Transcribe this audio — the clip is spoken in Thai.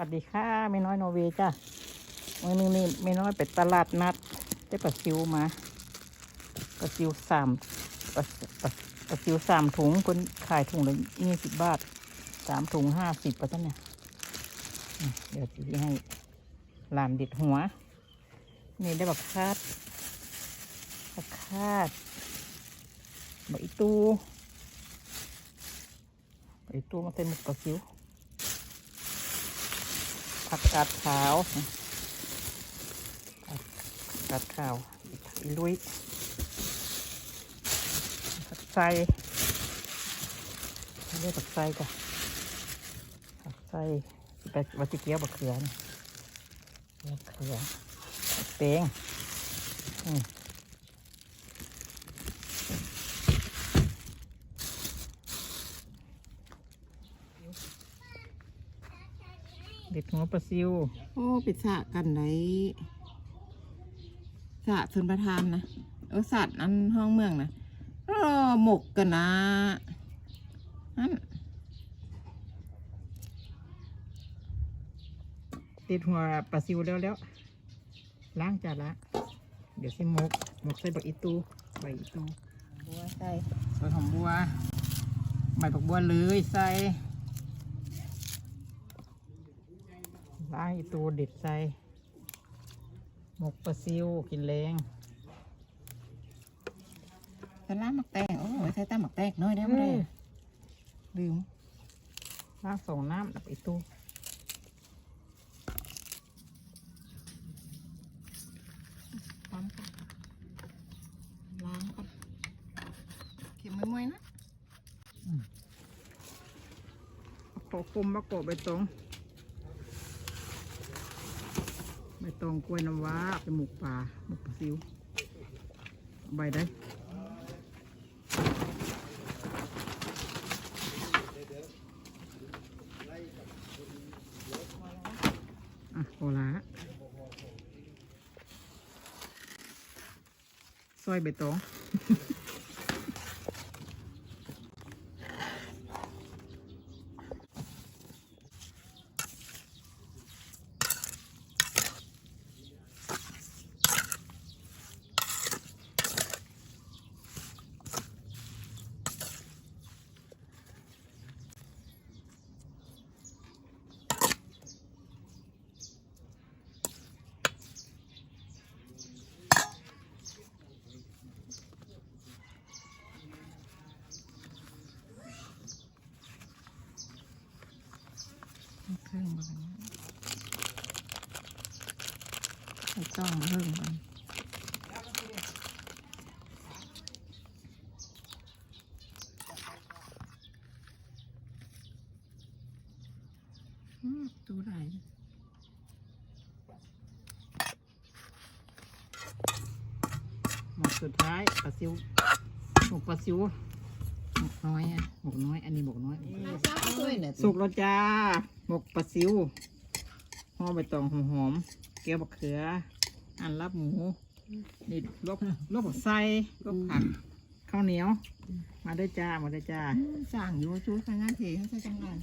สวัสดีค่ะไม่น้อยโนเวจ้ะวันนึงนี่ไม่น้อยไปตลาดนัด ได้ปลาซิวมาปลาซิวสามปลาปลาปลาซิวสามถุงคนขายถุงละยี่สิบบาทสามถุงห้าสิบป่ะจ๊ะเนี่ยเดี๋ยวจะให้หลานเด็ดหัว นี่ได้บักคาดบักคาดบักอีตูบักอีตูมาเป็นหมกปลาซิว ผักกาดขาวกาดขาวอีลุยผักไส้เรียกผักไส้จ้ะผักไส้ไปวัตถุเกี้ยวบักเขือนี่บักเขือบักเตงอืม เด็ดหัวปลาซิวโอ้ปิดสระกันไหนสระชนประทานนะเออสัตว์อันห้องเมืองนะรอหมกกันนะอันติดหัวปลาซิวแล้วแล้วล้างจานละเดี๋ยวใส่หมกหมกใส่บักอีตูใบอีตูบัวใส่ใบหอมบัวใบผักบัวเลยใส่ ล้างอีตูเด็ดใส่หมกปลาซิวกินแรงสลามหมักแตงโอ้ยใส่ตามหมักแตงน้อยได้ไหมได้อะลืมล้างสองน้ำดับอีตูพร้อมกันล้างก่อนเข็มมวยๆนะ ขอคุมมะกอกใบตอง ใบตองกล้วยน้ำว้าเป็นหมกป่าหมกปลาซิวเอาใบได้อะโอละซอยใบตอง เครื่องมันไม่ต้องเครื่องมันอืมดูไหนหมกสุดท้ายปลาซิวหมกปลาซิวหมกน้อยอะหมกน้อย อันนี้หมกน้อย ซับด้วยเนี่ยสุกแล้วจ้าหมกปลาซิวห่อใบตองหอมๆแก้วบักเขือ อันรับหมูนี่ลวกลวกผักไส้ลวกผักข้าวเหนียว มาด้วยจ้ามาด้วยจ้า สั่งอยู่ชูสังงานเทเขาใช้จังงาน